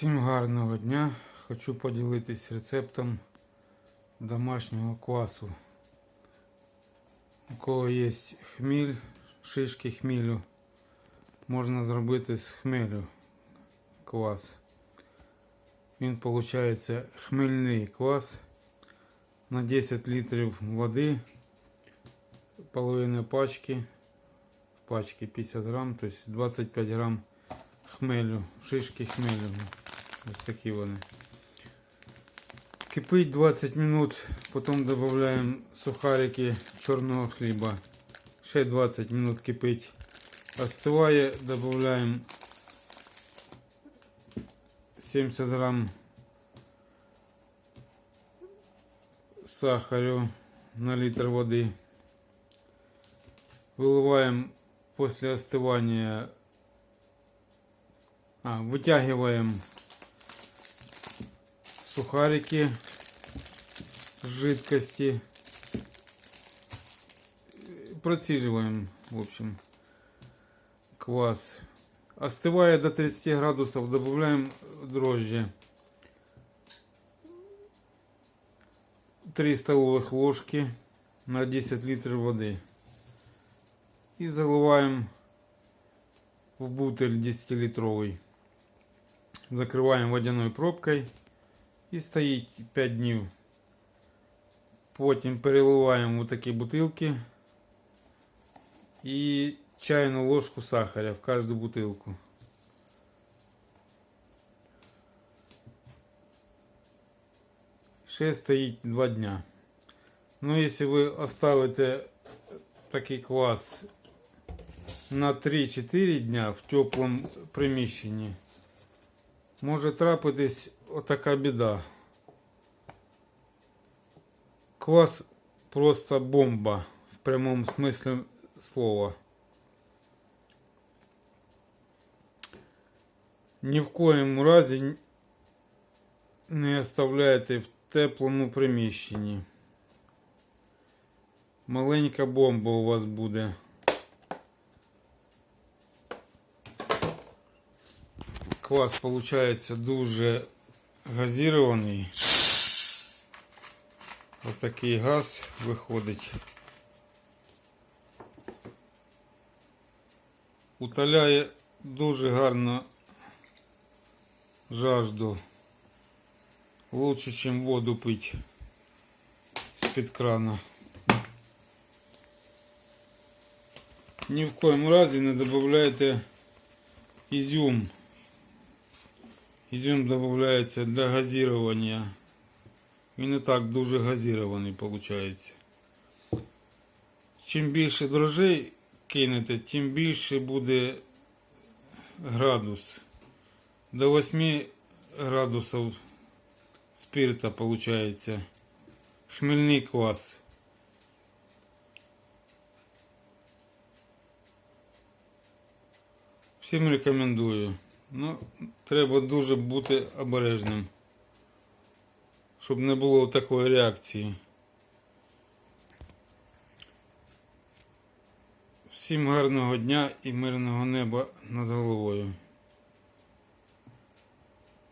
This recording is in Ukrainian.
Всім гарного дня! Хочу поділитись рецептом домашнього квасу. У кого є хміль, шишки хмілю, можна зробити з хмелю квас. Він виходить хмельний квас на 10 літрів води, половина пачки, в пачці 50 грам, тобто 25 грам хмелю, шишки хмелю. Ось такі вони. Кипить 20 минут, потім додаємо сухарики чорного хліба. Ще 20 минут кипить. Остиває, додаємо 70 грам сахару на литр воды. Выливаем после остывания, а, вытягиваем сухарики с жидкости. Процеживаем, в общем, квас. Остывая до 30 градусов, добавляем дрожжи. 3 столовых ложки на 10 литров воды. И заливаем в бутыль 10-литровый. Закрываем водяной пробкой і стоїть 5 днів. Потім переливаємо в такі бутилки і чайну ложку сахаря в кожну бутилку. Ще стоїть 2 дня. Ну, якщо ви оставите такий квас на 3-4 дня в теплому приміщенні, може трапитись отака біда. Квас просто бомба в прямому смислі слова. Ні в коєму разі не оставляйте в теплому приміщенні. Маленька бомба у вас буде. Квас получается дуже газірований. Отакий газ виходить. Утоляє дуже гарно жажду. Лучше, чем воду пить з-під крана. Ні в коєму разі не додавайте ізюм. Изюм додається для газирования. Він і так дуже газірований виходить. Чим більше дрожжей кинете, тим більше буде градус. До 8 градусів спирта виходить. Шмельний квас. Всім рекомендую. Ну, треба дуже бути обережним, щоб не було такої реакції. Всім гарного дня і мирного неба над головою.